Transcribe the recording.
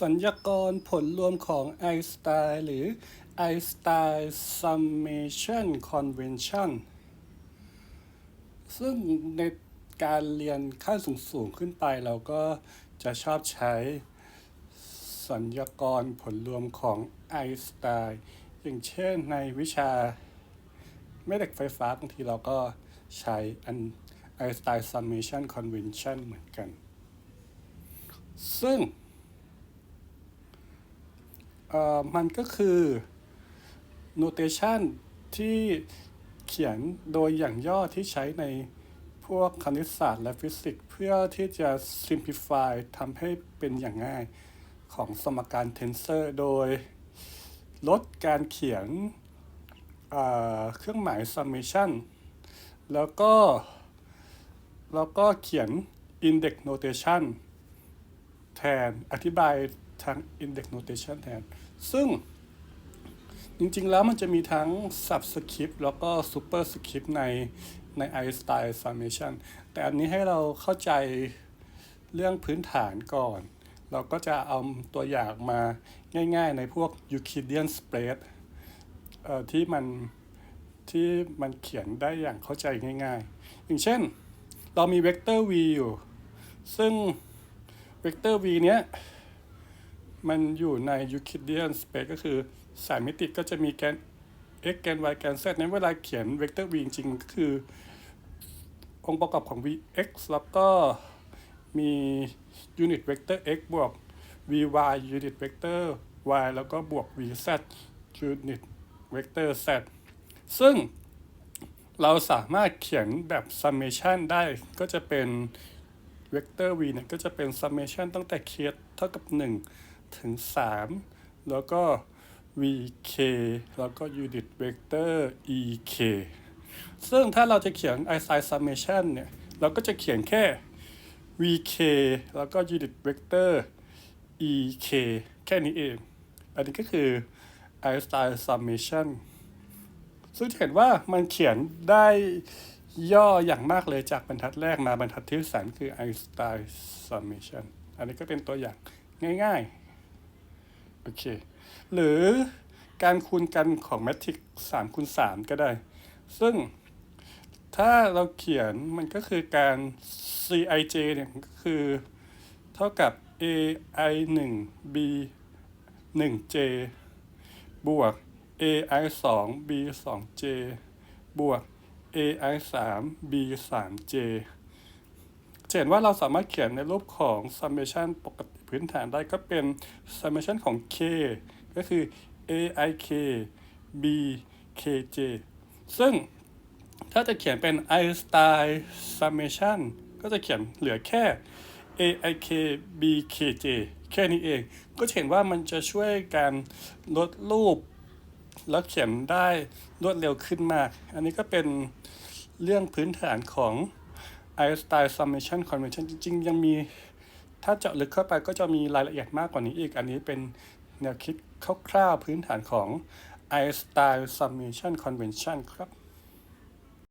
สัญญากรผลรวมของไอน์สไตน์หรือ Einstein Summation Convention ซึ่งในการเรียนขั้นสูงๆขึ้นไปเราก็จะชอบใช้สัญญากรผลรวมของไอน์สไตน์อย่างเช่นในวิชาแม่เหล็กไฟฟ้าบางทีเราก็ใช้อัน Einstein Summation Convention เหมือนกัน ซึ่ง เอ่อมันก็คือ notation ที่เขียนโดยอย่างย่อที่ใช้ในพวกคณิตศาสตร์และฟิสิกส์เพื่อที่จะ simplify ทำให้เป็นอย่างง่ายของสมการ tensor โดยลดการเขียนเเครื่องหมาย summation แล้วก็แล้วก็เขียน index notation แทนอธิบาย ทาง index notation แทน ซึ่งจริงๆ แล้วมันจะมีทั้ง subscript แล้วก็ superscript ในใน Einstein summation แต่อันนี้ให้เราเข้าใจเรื่องพื้นฐานก่อน เราก็จะเอาตัวอย่างมาง่ายๆ ในพวก Euclidean space เอ่อที่มันที่มันเขียนได้อย่างเข้าใจง่ายๆ อย่างเช่น เรามีเวกเตอร์ v อยู่ ซึ่งเวกเตอร์ v เนี้ย มันอยู่ใน Euclidean space ก็คือสายมิติก็จะมีแกน x แกน y แกน z ในเวลาเขียนเวกเตอร์ v จริงๆก็คือ องค์ประกอบของ vx แล้วก็มียูนิตเวกเตอร์ x บวก vy ยูนิตเวกเตอร์ y แล้วก็บวก vz ยูนิตเวกเตอร์ z ซึ่งเราสามารถเขียนแบบ summation ได้ก็จะเป็นเวกเตอร์ v เนี่ยก็จะเป็น summation ตั้งแต่ k เท่ากับ 1 ถึง 3 แล้วก็ vk แล้วก็ unit vector ek ซึ่งถ้าเราจะเขียน Einstein summation เนี่ย เราก็จะเขียนแค่ vk แล้วก็ unit vector ek แค่นี้เอง อันนี้ก็คือ Einstein summation ซึ่งเห็นว่ามันเขียนได้ย่ออย่างมากเลยจากบรรทัดแรกมาบรรทัดที่สามคือ Einstein summation อันนี้ก็เป็นตัวอย่างง่ายๆ โอเค หรือการคูณกันของแมทริก3คูณ3ก็ได้ ซึ่งถ้าเราเขียนมันก็คือการ Cij เนี่ยก็คือเท่ากับ ai 1 b 1 j บวก ai 2 b 2 j บวก ai 3 b 3 j จะเห็นว่าเราสามารถเขียนในรูปของ summation ปกติ พื้นฐานได้ก็เป็น summation ของ k ก็คือ aik b kj ซึ่งถ้าจะเขียนเป็น Einstein summation ก็จะเขียนเหลือแค่ aik b kj แค่นี้เอง ก็เห็นว่ามันจะช่วยการลดรูป แล้วเขียนได้รวดเร็วขึ้นมาก อันนี้ก็เป็นเรื่องพื้นฐานของ Einstein Summation Convention จริง ๆ ยังมี ถ้าเจาะลึกเข้าไปก็จะมีรายละเอียดมากกว่านี้อีก อันนี้เป็นแนวคิดคร่าวๆพื้นฐานของ i s t y l e Summation Convention ครับ